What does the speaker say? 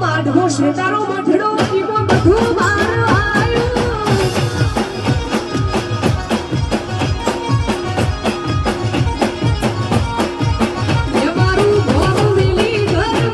છે તારો મઢડો ઈમો બધું બહાર આવ્યું એ મારું ઘર મિલી ઘર